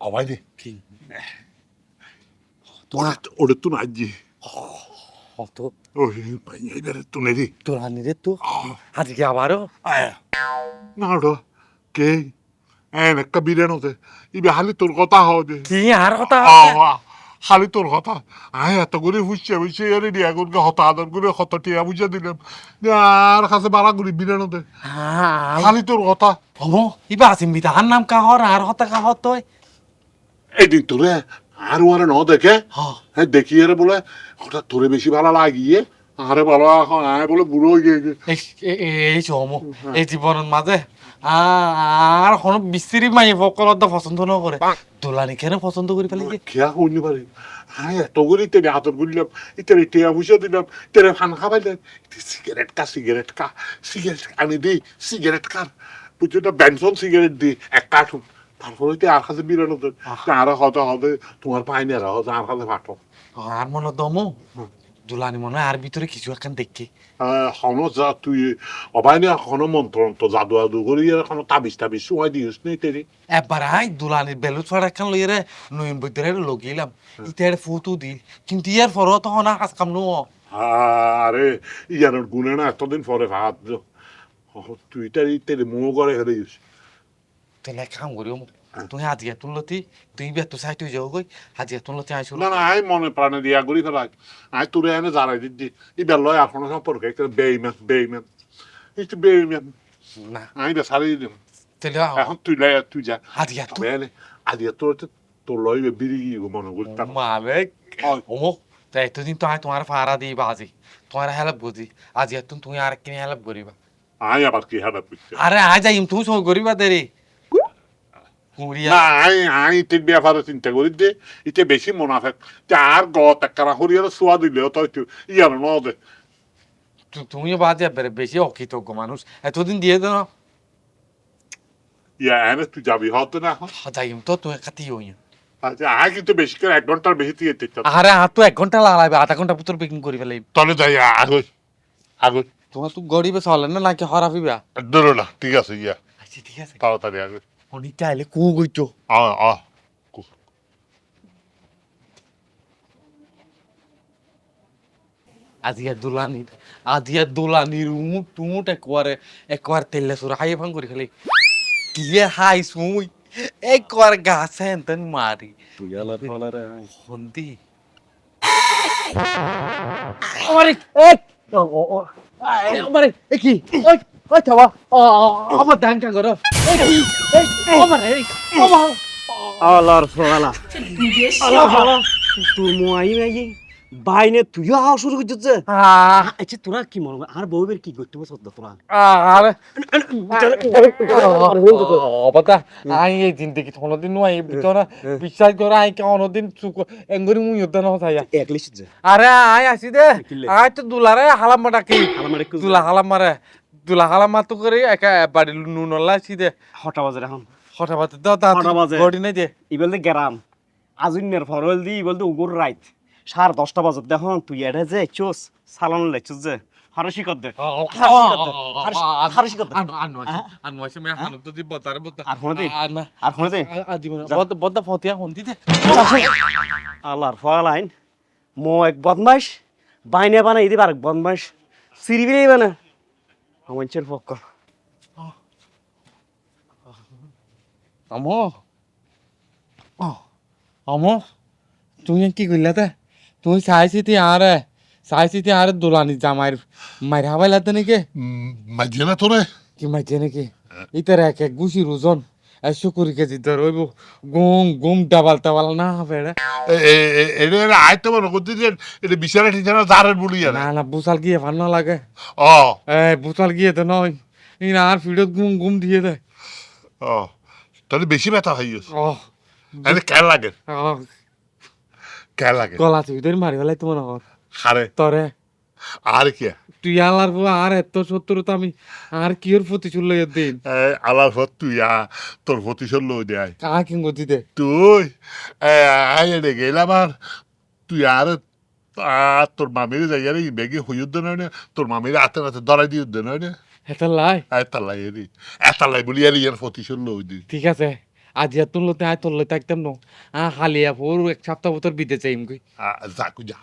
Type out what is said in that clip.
অবাই দে কি ওটা তো না জি অত ওই পাই এবারে তো নেই দুলানি রে তো আজকে আবারও কে এন একটা বিরিয়ানি হতে ইবে হালি তোর কথা হও যে কি আর কথা খালি তোর কথা। আয় এত করে বুঝছে বুঝছে এর দিয়া করে হতা আদর করে হত টিয়া বুঝে দিলাম। আর কাছে বাড়া করি বিরিয়ানিতে হ্যাঁ খালি তোর কথা। অমো ইবা আসিম বিতাহার নাম কাহর আর হতা কাহর তই? এদিন তোরে আর ওরে ন দেখে? হ হ্যাঁ দেখি এর বলে হঠাৎ তোরে বেশি ভালো লাগিয়ে আরে ভালো এখন আয় বলে বুড়ো হয়ে গিয়ে এই চমো এই জীবনের মাঝে আর কোন বিশ্রী মাই ফকলত পছন্দ নকরে। দুলানি কেন পছন্দ করি ফেলি খেয়া শুনি পারি হ্যাঁ এত করে তেরে আদর করলাম ইতারে টেয়া বুঝে দিলাম তেরে ফান খাবাইলেন সিগারেট কা সিগারেট কা সিগারেট আনি দিই সিগারেট কার বুঝছ না বেনসন সিগারেট দি এক কার্টুন। তারপরে তো আর কাছে বিরানো আর হতে হবে তোমার পাইনি আর হতে আর কাছে ফাটো আর মনে দমো দুলানি মনে হয় আর ভিতরে কিছু একখান দেখি। হন যা তুই অবাইনি হন মন্ত্র তো জাদু আদু করি এখন তাবিজ তাবিজ সময় দিস নেই তেরি একবার আই দুলানির বেলুত ফাড়া একখান লইরে নইম বৈদ্যের লগিলাম ইতার ফটো দিল কিন্তু ইয়ার পরও তখন আর কাজ কাম নো আরে ইয়ানোর গুনে না এতদিন পরে ভাত তুই তারি তেরে মুখ করে হেরে গেছিস। তেলে কাম করিও তুই হাজিয়া তুলতি তুই চাই তুই যাও গই হাজিয়া তুলতি আইসো না না আই মনে প্রাণে দিয়া করি ফেলাই। আই তোরে এনে জানাই দিদি ইবার লয় আর কোনো সম্পর্কে একটা বেইম্যান বেইম্যান একটু বেইম্যান না। আই বে সারি দিম। তেলে এখন তুই লাই তুই যা। হাজিয়া তুই এনে আদিয়া তোর তো লয় বিড়ি গিয়ে মনে করতাম মালিক হয়। ওমো তাই এতদিন তো আই তোমার ফাড়া দিই বাজি তোমার হেল্প বুঝি। আজ এত তুমি আর কিনে হেল্প করিবা। আই আবার কি হারা বুঝছে আরে আজ যাইম তুমি সব করিবা দেরি। না ব্যাপারে চিন্তা করি ইতে বেশি মুনাফেক আর গত একখানা হরিয়ার সোয়া দিলেও তো ইয়ার তুমিও বাজে বেড়ে বেশি অকৃতজ্ঞ মানুষ। এতদিন দিয়ে দাও ইয়া এনে তুই যাবি হতে না যাইম তো হই। আচ্ছা আয় কিন্তু বেশি করে এক ঘণ্টার বেশি দিয়ে দিতে আরে আর তো এক ঘণ্টা লাগাবে আধা ঘণ্টা পুত্র বেকিং করি ফেলাই তাহলে যাই তোমার তো গরিবে চলে না নাকি হরাফিবা ধরো না ঠিক আছে ইয়া। আচ্ছা ঠিক আছে। তাড়াতাড়ি অনেকটা আইলে কু গইতো আ আ আজিয়া দুলানির আজিয়া দুলানির উমুট টুমুট একবারে একবার তেলে সুরা হাই ভাঙ করে খালি। কিয়ে হাই সুই একবার গাছে এনতেন মারি তুই আলার ফলারে হন্দি আমারে এই ও ও আমারে এ কি? ওই ওই থাবা। আমার দান কা করো এই আলার ফলা আলার ফলা তুই মুআই মাই বাইনে তুই আ শুরু করছিস আচ্ছা তোরা কি মনে আর বউবের কি করতে বসত তোরা? আরে। অবতা আই এই জিন্দগি কোনদিন নয় ভিতরে বিশ্বাস করে আই কোনদিন চুক এঙ্গরি মুই উদ্যান হতাইয়া একলিশ যে আরে আই আসি দে? আই তো দুলারে হালাম কি আমারে দুলা হালাম মারে। দুলা হালাম মাতো করে একা বাড়ি নুন আসি দে। হটা বাজারে এখন। হঠাৎ বাতে দাও তা হঠাৎ বাজে। গড়ি নাই দে ইবেলতে গ্রাম আজুনের ফরল দি ইবেলতে উগুর রাইত সাড়ে দশটা বাজত দেখুন তুই এটা যে চোস সালান লেচুস যে হারসি কর দে হারসি কর দে আনো আনো আনো আসে মে হানো তো দি বতারে বতা আর হনে দে আর হনে দে আদি বদ বদ ফতিয়া হন্দি দে আল্লাহর ফলাইন মো এক বদমাইশ বাইনে বানা ইদি আর এক বদমাইশ সিরিবি নেই বানা আমাঞ্চের পক্ষ আমো আমো তুই কি কইলা তে তুই চাইছি তি আরে চাইছি তি আরে দুলানি জামাইর মাইর হাবাইলা তে নাকি মাঝে না তোরে কি মাইছে নাকি ইতার এক এক গুছি রুজন একশো কুড়ি কেজি ধর হইব গুম গুম ডাবাল টাবাল না বেড়ে এটা আয়তো মনে করতে যে এটা বিচারে ঠিক না জারের বলি না না বুসাল গিয়ে ভালো লাগে ও এ বুসাল গিয়ে তো নয় আর ফিডত গুম গুম দিয়ে দেয় ও তাহলে বেশি ব্যথা হয়ে গেছে। এনে কেন লাগে? কেন লাগে? গলা তুই তোর মারি ফেলাই তোমার হর হারে। তরে। আর কি? তুই আল্লাহর বউ আর এত শত্রুতা আমি আর কি ওর প্রতি চুল দিন? আলার পর তুই আ তোর প্রতিশোধ লই দেয় কা কি গতি দে? তুই আই এনে গেলাম আর তুই আর আর তোর মামির জায়গায় বেগে হইউদ্দ নয় না। তোর মামির হাতে হাতে ধরাই দিয়ে উদ্দ নয় না হেতা লাই এতালাই এরি এতালাই বলি এরি ইয়ার প্রতিশোধ নই দি ঠিক আছে। আজিয়া তুলতে আয় তুললে থাকতাম ন। আ হালিয়া ফোর এক সপ্তাহ বতর বিদে চাইম কই। যা কু যা।